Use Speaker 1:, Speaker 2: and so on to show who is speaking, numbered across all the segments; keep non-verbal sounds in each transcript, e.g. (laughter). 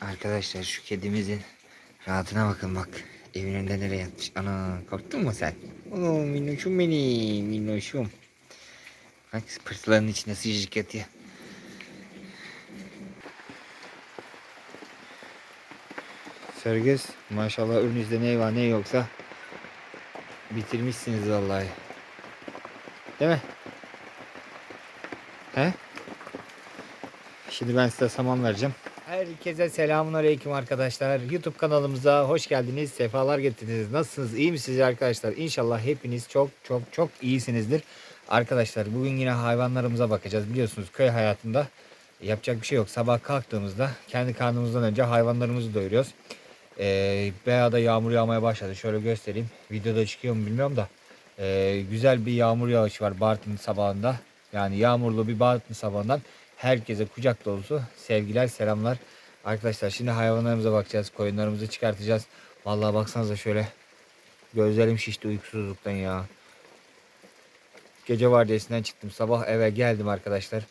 Speaker 1: Arkadaşlar şu kedimizin rahatına bakın bak. Evin önünde nereye yatmış. Ana korktun mu sen? Oo minnoşum benim minnoşum. Bak pırtıların içine sıcacık yatıyor. Sergez maşallah önünüzde ne var ne yoksa bitirmişsiniz vallahi. Değil mi? He? Şimdi ben size saman vereceğim. Herkese selamun aleyküm arkadaşlar. YouTube kanalımıza hoş geldiniz. Sefalar getirdiniz. Nasılsınız? İyi misiniz arkadaşlar? İnşallah hepiniz çok çok çok iyisinizdir. Arkadaşlar bugün yine hayvanlarımıza bakacağız. Biliyorsunuz köy hayatında yapacak bir şey yok. Sabah kalktığımızda kendi karnımızdan önce hayvanlarımızı doyuruyoruz. Ee, bayağı da yağmur yağmaya başladı. Şöyle göstereyim. Videoda çıkıyor mu bilmiyorum da. Ee, güzel bir yağmur yağışı var Bartın sabahında. Yani yağmurlu bir Bartın sabahından herkese kucak dolusu sevgiler selamlar. Arkadaşlar şimdi hayvanlarımıza bakacağız. Koyunlarımızı çıkartacağız. Vallahi baksanıza şöyle. Gözlerim şişti uykusuzluktan ya. Gece vardiyasından çıktım. Sabah eve geldim arkadaşlar.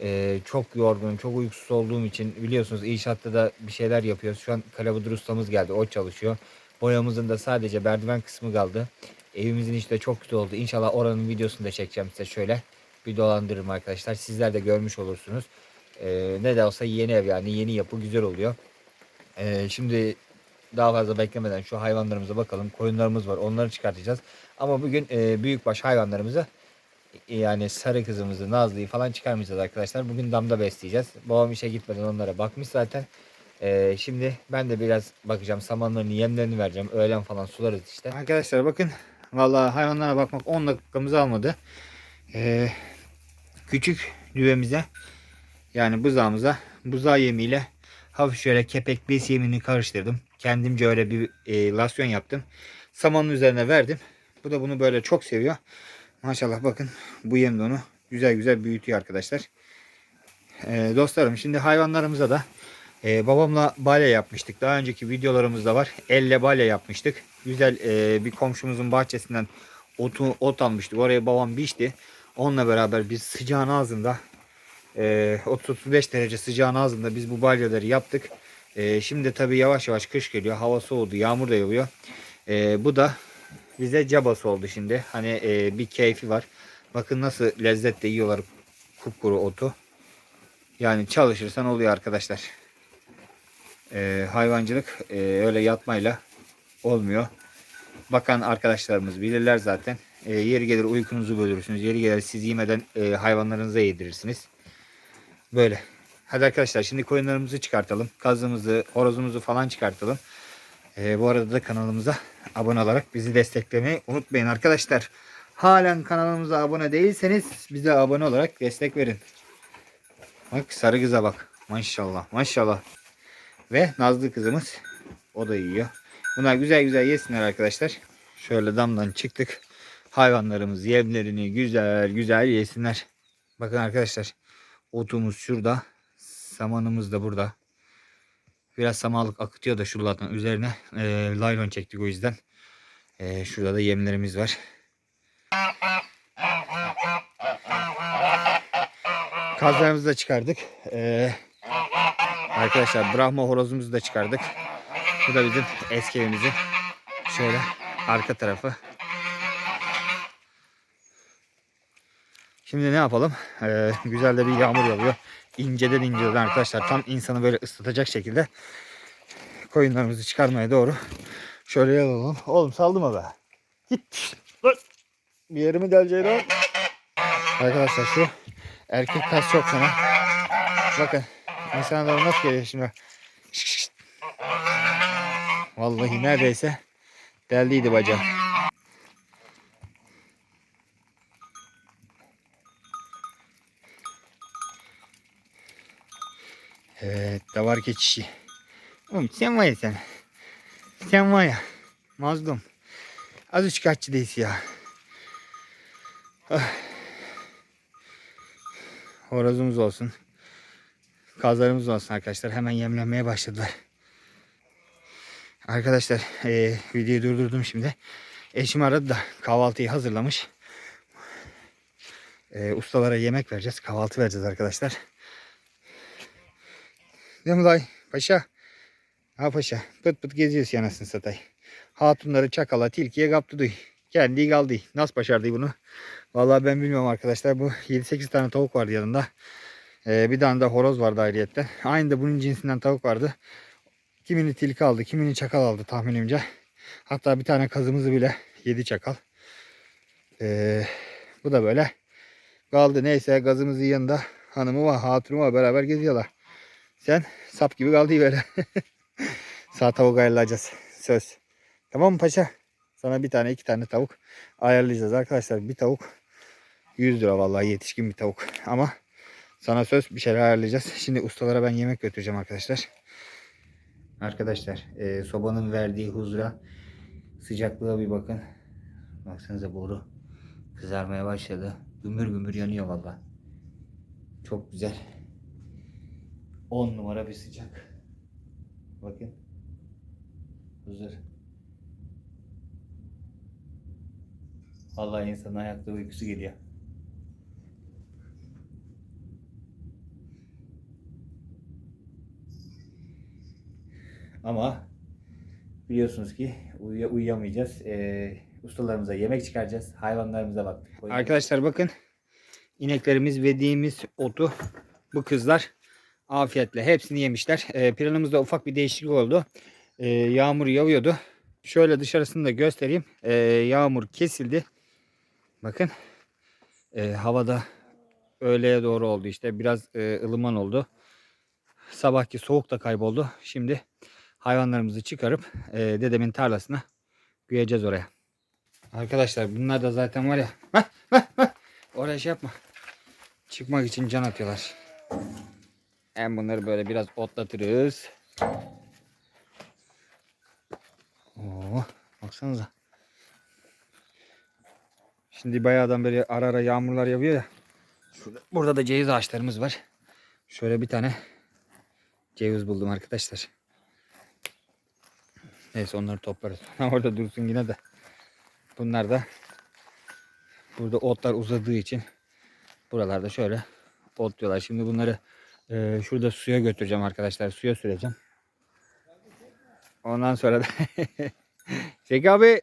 Speaker 1: Ee, çok yorgunum, çok uykusuz olduğum için biliyorsunuz inşaatta da bir şeyler yapıyoruz. Şu an kalabudur ustamız geldi, o çalışıyor. Boyamızın da sadece merdiven kısmı kaldı. Evimizin de çok güzel oldu. İnşallah oranın videosunu da çekeceğim size şöyle. Bir dolandırırım arkadaşlar. Sizler de görmüş olursunuz. Ee, ne de olsa yeni ev yani yeni yapı güzel oluyor. Ee, şimdi daha fazla beklemeden şu hayvanlarımıza bakalım. Koyunlarımız var onları çıkartacağız. Ama bugün e, büyükbaş hayvanlarımızı yani sarı kızımızı, Nazlı'yı falan çıkarmayacağız arkadaşlar. Bugün damda besleyeceğiz. Babam işe gitmeden onlara bakmış zaten. Ee, şimdi ben de biraz bakacağım. Samanlarını, yemlerini vereceğim. Öğlen falan sularız işte. Arkadaşlar bakın. Vallahi hayvanlara bakmak 10 dakikamızı almadı. Ee, küçük düvemize yani buzağımıza buzağı yemiyle hafif şöyle kepek bes yemini karıştırdım. Kendimce öyle bir e, lasyon yaptım. Samanın üzerine verdim. Bu da bunu böyle çok seviyor. Maşallah bakın bu yem de onu güzel güzel büyütüyor arkadaşlar. Ee, dostlarım şimdi hayvanlarımıza da e, babamla balya yapmıştık. Daha önceki videolarımızda var. Elle balya yapmıştık. Güzel e, bir komşumuzun bahçesinden otu, ot almıştık. Oraya babam biçti. Onunla beraber biz sıcağın ağzında e, 30-35 derece sıcağın ağzında biz bu balyaları yaptık. E, şimdi tabii yavaş yavaş kış geliyor. Hava soğudu. Yağmur da yağıyor. E, bu da bize cabası oldu şimdi. Hani e, bir keyfi var. Bakın nasıl lezzetle yiyorlar kupkuru otu. Yani çalışırsan oluyor arkadaşlar. E, hayvancılık e, öyle yatmayla olmuyor. Bakan arkadaşlarımız bilirler zaten. E, yeri gelir uykunuzu bölürsünüz. Yeri gelir siz yemeden e, hayvanlarınıza yedirirsiniz. Böyle. Hadi arkadaşlar şimdi koyunlarımızı çıkartalım. Kazımızı, horozumuzu falan çıkartalım. E, bu arada da kanalımıza abone olarak bizi desteklemeyi unutmayın arkadaşlar. Halen kanalımıza abone değilseniz bize abone olarak destek verin. Bak sarı kıza bak. Maşallah maşallah. Ve Nazlı kızımız o da yiyor. Bunlar güzel güzel yesinler arkadaşlar. Şöyle damdan çıktık. Hayvanlarımız yemlerini güzel güzel yesinler. Bakın arkadaşlar otumuz şurada. Samanımız da burada. Biraz samanlık akıtıyor da şuralardan üzerine e, laylon çektik o yüzden. E, şurada da yemlerimiz var. Kazlarımızı da çıkardık. E, arkadaşlar Brahma horozumuzu da çıkardık. Bu da bizim eski evimizin şöyle arka tarafı. Şimdi ne yapalım? Ee, güzel de bir yağmur yağıyor. İnceden inceden arkadaşlar. Tam insanı böyle ıslatacak şekilde koyunlarımızı çıkarmaya doğru şöyle alalım. Oğlum saldı mı be? Git. Bir yerimi deleceği lan. Arkadaşlar şu erkek kas çok fena. Bakın insanlar nasıl geliyor şimdi. Vallahi neredeyse deldiydi bacağı. Evet davar keçişi. Oğlum sen var ya sen. Sen var ya. Mazlum. Az üç kaççıdayız ya. Ah. Horozumuz olsun. Kazlarımız olsun arkadaşlar. Hemen yemlenmeye başladılar. Arkadaşlar eee videoyu durdurdum şimdi. Eşim aradı da kahvaltıyı hazırlamış. Eee, ustalara yemek vereceğiz. Kahvaltı vereceğiz arkadaşlar. Değil? Paşa. Ha paşa pıt pıt geziyoruz yanasını satay. Hatunları çakala tilkiye kaptı duy. Kendi kaldı. Nasıl başardı bunu? Vallahi ben bilmiyorum arkadaşlar. Bu 7-8 tane tavuk vardı yanında. Ee, bir tane de horoz vardı ayrıyetten. Aynı da bunun cinsinden tavuk vardı. Kimini tilki aldı, kimini çakal aldı tahminimce. Hatta bir tane kazımızı bile yedi çakal. Ee, bu da böyle kaldı. Neyse gazımızın yanında hanımı var, hatunu var beraber geziyorlar. Sen sap gibi kaldı böyle. (laughs) Sağ tavuk ayarlayacağız. Söz. Tamam mı paşa? Sana bir tane iki tane tavuk ayarlayacağız arkadaşlar. Bir tavuk 100 lira vallahi yetişkin bir tavuk. Ama sana söz bir şeyler ayarlayacağız. Şimdi ustalara ben yemek götüreceğim arkadaşlar. Arkadaşlar e, sobanın verdiği huzura sıcaklığa bir bakın. Baksanıza boru kızarmaya başladı. Gümür gümür yanıyor vallahi. Çok güzel. 10 numara bir sıcak. Bakın. Huzur. Vallahi insanın ayakta uykusu geliyor. Ama biliyorsunuz ki uyuya, uyuyamayacağız. Ee, ustalarımıza yemek çıkaracağız. Hayvanlarımıza baktık. Arkadaşlar bakın. ineklerimiz verdiğimiz otu bu kızlar afiyetle hepsini yemişler. Ee, planımızda ufak bir değişiklik oldu. Ee, yağmur yağıyordu. Şöyle dışarısını da göstereyim. Ee, yağmur kesildi. Bakın. Ee, havada öğleye doğru oldu işte. Biraz e, ılıman oldu. Sabahki soğuk da kayboldu. Şimdi hayvanlarımızı çıkarıp e, dedemin tarlasına güyeceğiz oraya. Arkadaşlar bunlar da zaten var ya. Hah, hah, hah. Oraya şey yapma. Çıkmak için can atıyorlar. Hem bunları böyle biraz otlatırız. Oo, baksanıza. Şimdi bayağıdan beri ara ara yağmurlar yağıyor ya. Şurada, burada da ceviz ağaçlarımız var. Şöyle bir tane ceviz buldum arkadaşlar. Neyse onları toplarız. (laughs) Orada dursun yine de. Bunlar da burada otlar uzadığı için buralarda şöyle otluyorlar. Şimdi bunları e, şurada suya götüreceğim arkadaşlar. Suya süreceğim. Ondan sonra da (laughs) Zeki abi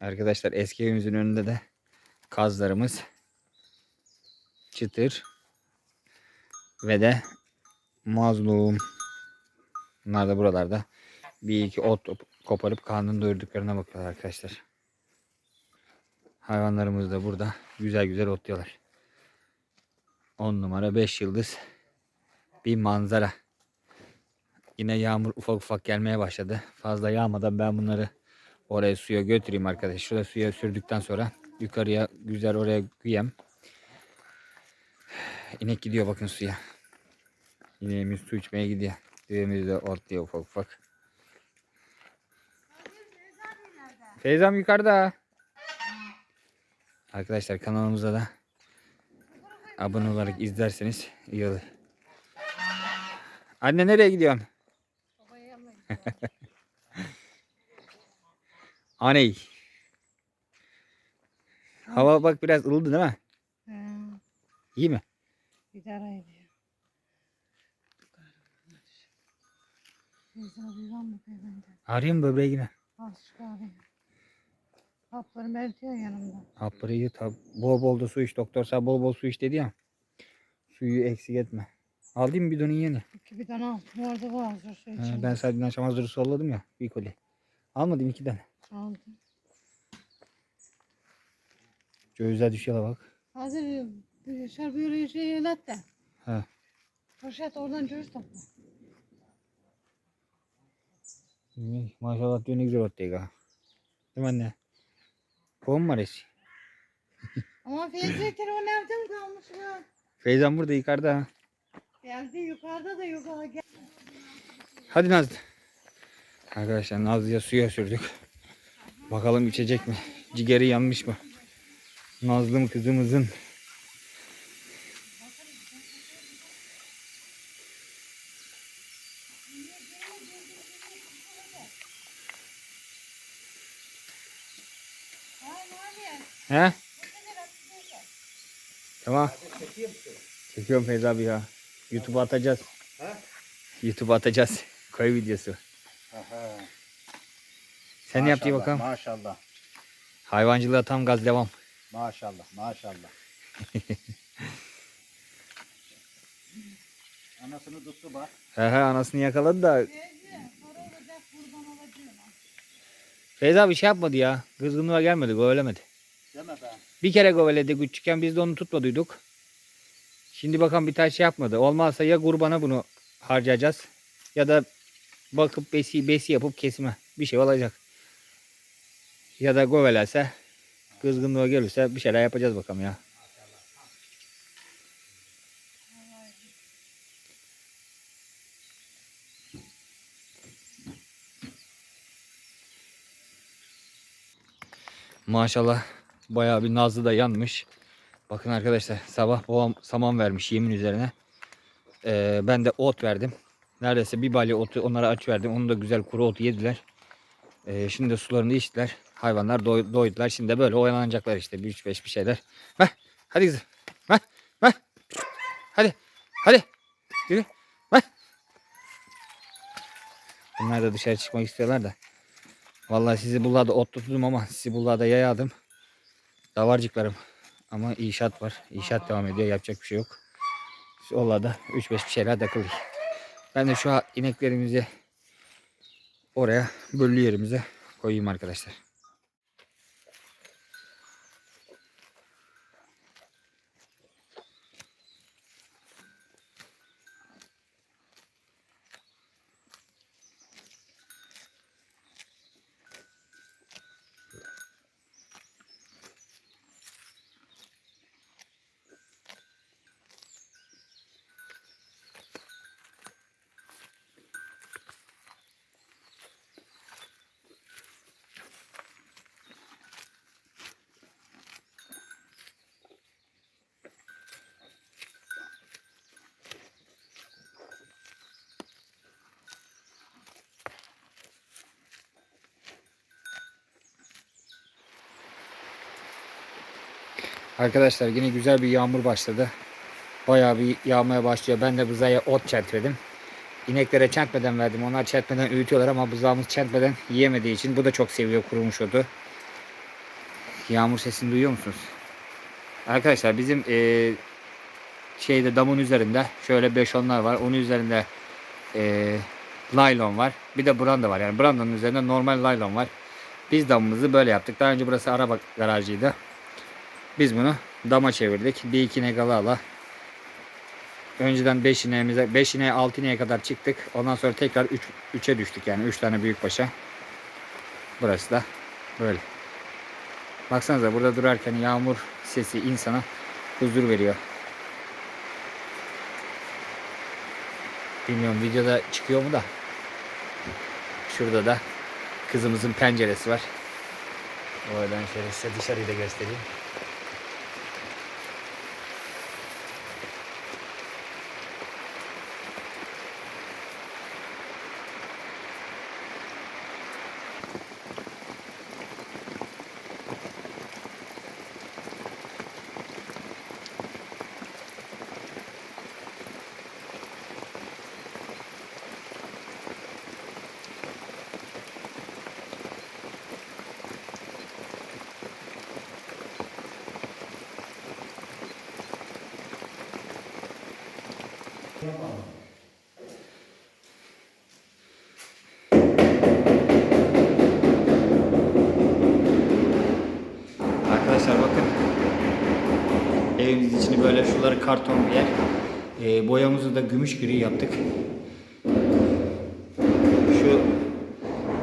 Speaker 1: Arkadaşlar eski evimizin önünde de kazlarımız çıtır ve de mazlum. Bunlar da buralarda bir iki ot koparıp karnını doyurduklarına bakıyorlar arkadaşlar. Hayvanlarımız da burada güzel güzel otluyorlar. 10 numara 5 yıldız bir manzara. Yine yağmur ufak ufak gelmeye başladı. Fazla yağmadan ben bunları oraya suya götüreyim arkadaşlar. Şurada suya sürdükten sonra yukarıya güzel oraya güyem. İnek gidiyor bakın suya. İneğimiz su içmeye gidiyor. Düğümüz de otluyor ufak ufak. Teyzem yukarıda. Arkadaşlar kanalımıza da abone olarak izlerseniz iyi olur. Anne nereye gidiyorsun? (laughs) Aney. Hava bak biraz ılıdı değil mi?
Speaker 2: Ha,
Speaker 1: İyi mi?
Speaker 2: idare ediyor. Arıyor mu
Speaker 1: böbreği yine?
Speaker 2: Al şu kahveyi. Haplarım eritiyor yanımda.
Speaker 1: Hapları yut. hap- Bol bol da su iç. Doktor sana bol bol su iç dedi ya. Suyu eksik etme. Aldın mı bidonun yeni?
Speaker 2: İki bir tane al. Orada var hazır şey için.
Speaker 1: ben sadece dün akşam hazır solladım ya. Bir koli. Almadım iki tane.
Speaker 2: Aldım.
Speaker 1: Cövizler düşüyorlar bak.
Speaker 2: Hazır bir şar böyle şey elat da.
Speaker 1: Ha.
Speaker 2: Poşet oradan ceviz topla.
Speaker 1: İyi, Maşallah diyor ne güzel ottu ya. Değil mi anne? Kovun var eşi.
Speaker 2: Ama Feyzi telefon evde mi kalmış ya?
Speaker 1: Feyzan burada yukarıda. ha.
Speaker 2: Yukarıda da yukarı gel.
Speaker 1: Hadi Nazlı. Arkadaşlar Nazlı'ya suya sürdük. Bakalım içecek mi? Cigeri yanmış mı? Nazlım kızımızın. He? Tamam. Çekiyorum Feyza abi ya. YouTube'a atacağız. YouTube'a atacağız. (laughs) Koy videosu.
Speaker 3: Aha.
Speaker 1: Sen ne yaptın
Speaker 3: Maşallah,
Speaker 1: bakalım?
Speaker 3: Maşallah.
Speaker 1: Hayvancılığa tam gaz devam.
Speaker 3: Maşallah. Maşallah. (laughs) Anasını tuttu bak.
Speaker 1: He he anasını yakaladı da. Feyza bir şey yapmadı ya. Kızgınlığa gelmedi, govelemedi. Bir kere goveledi küçükken biz de onu tutmadıydık. Şimdi bakalım bir tane şey yapmadı. Olmazsa ya kurbana bunu harcayacağız ya da bakıp besi besi yapıp kesime bir şey olacak. Ya da govelerse kızgınlığa gelirse bir şeyler yapacağız bakalım ya. Maşallah bayağı bir nazlı da yanmış. Bakın arkadaşlar sabah babam saman vermiş yemin üzerine. Ee, ben de ot verdim. Neredeyse bir balya otu onlara aç verdim. Onu da güzel kuru otu yediler. Ee, şimdi de sularını içtiler. Hayvanlar doy- doydular. Şimdi de böyle oyalanacaklar işte. Bir üç beş bir şeyler. Ver. Hadi kızım. Ver. Ver. Hadi. Hadi. Yürü. Ver. Bunlar da dışarı çıkmak istiyorlar da. Vallahi sizi bullada ot tuttum ama sizi bullada yayadım. Davarcıklarım. Ama inşaat var. İnşaat devam ediyor. Yapacak bir şey yok. Ollada 3-5 bir şeyler takılıyor. Ben de şu ineklerimizi oraya böllü yerimize koyayım arkadaşlar. Arkadaşlar yine güzel bir yağmur başladı. Bayağı bir yağmaya başlıyor. Ben de bızaya ot çertledim. İneklere çentmeden verdim. Onlar çentmeden öğütüyorlar ama bızağımız çentmeden yiyemediği için bu da çok seviyor kurumuş otu. Yağmur sesini duyuyor musunuz? Arkadaşlar bizim eee, şeyde damın üzerinde şöyle 5-10'lar var. Onun üzerinde eee laylon var. Bir de branda var. Yani brandanın üzerinde normal laylon var. Biz damımızı böyle yaptık. Daha önce burası araba garajıydı. Biz bunu dama çevirdik. Bir iki inek ala ala. Önceden 5 ineğimize 5 ineğe 6 ineğe kadar çıktık. Ondan sonra tekrar 3 3'e düştük yani 3 tane büyük başa. Burası da böyle. Baksanıza burada durarken yağmur sesi insana huzur veriyor. Bilmiyorum videoda çıkıyor mu da. Şurada da kızımızın penceresi var. Oradan şöyle size dışarıyı da göstereyim. Arkadaşlar bakın. Evimizin içini böyle şuları karton bir. Ee, boyamızı da gümüş gri yaptık. Şu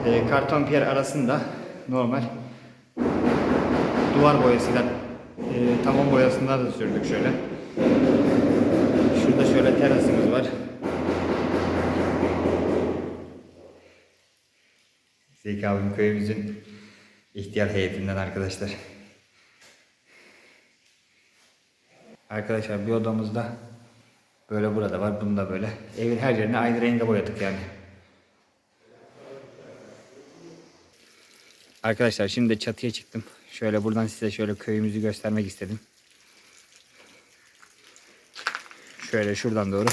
Speaker 1: e, karton piyer arasında normal duvar boyasıyla e, tavan boyasından da sürdük şöyle. Şurada şöyle terasımız var. Zeki abim köyümüzün ihtiyar heyetinden arkadaşlar. Arkadaşlar bir odamızda böyle burada var, bunda böyle. Evin her yerini aynı renge boyadık yani. Arkadaşlar şimdi de çatıya çıktım. Şöyle buradan size şöyle köyümüzü göstermek istedim. Şöyle şuradan doğru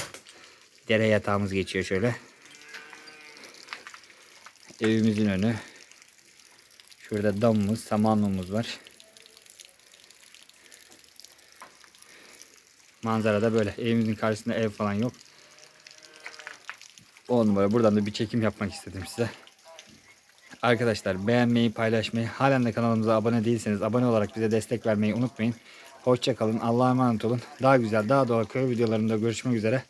Speaker 1: Dere yatağımız geçiyor şöyle. Evimizin önü. Şurada damımız, samanlığımız var. Manzara da böyle. Evimizin karşısında ev falan yok. On numara. Buradan da bir çekim yapmak istedim size. Arkadaşlar beğenmeyi, paylaşmayı, halen de kanalımıza abone değilseniz abone olarak bize destek vermeyi unutmayın. Hoşçakalın. Allah'a emanet olun. Daha güzel, daha doğal köy videolarında görüşmek üzere.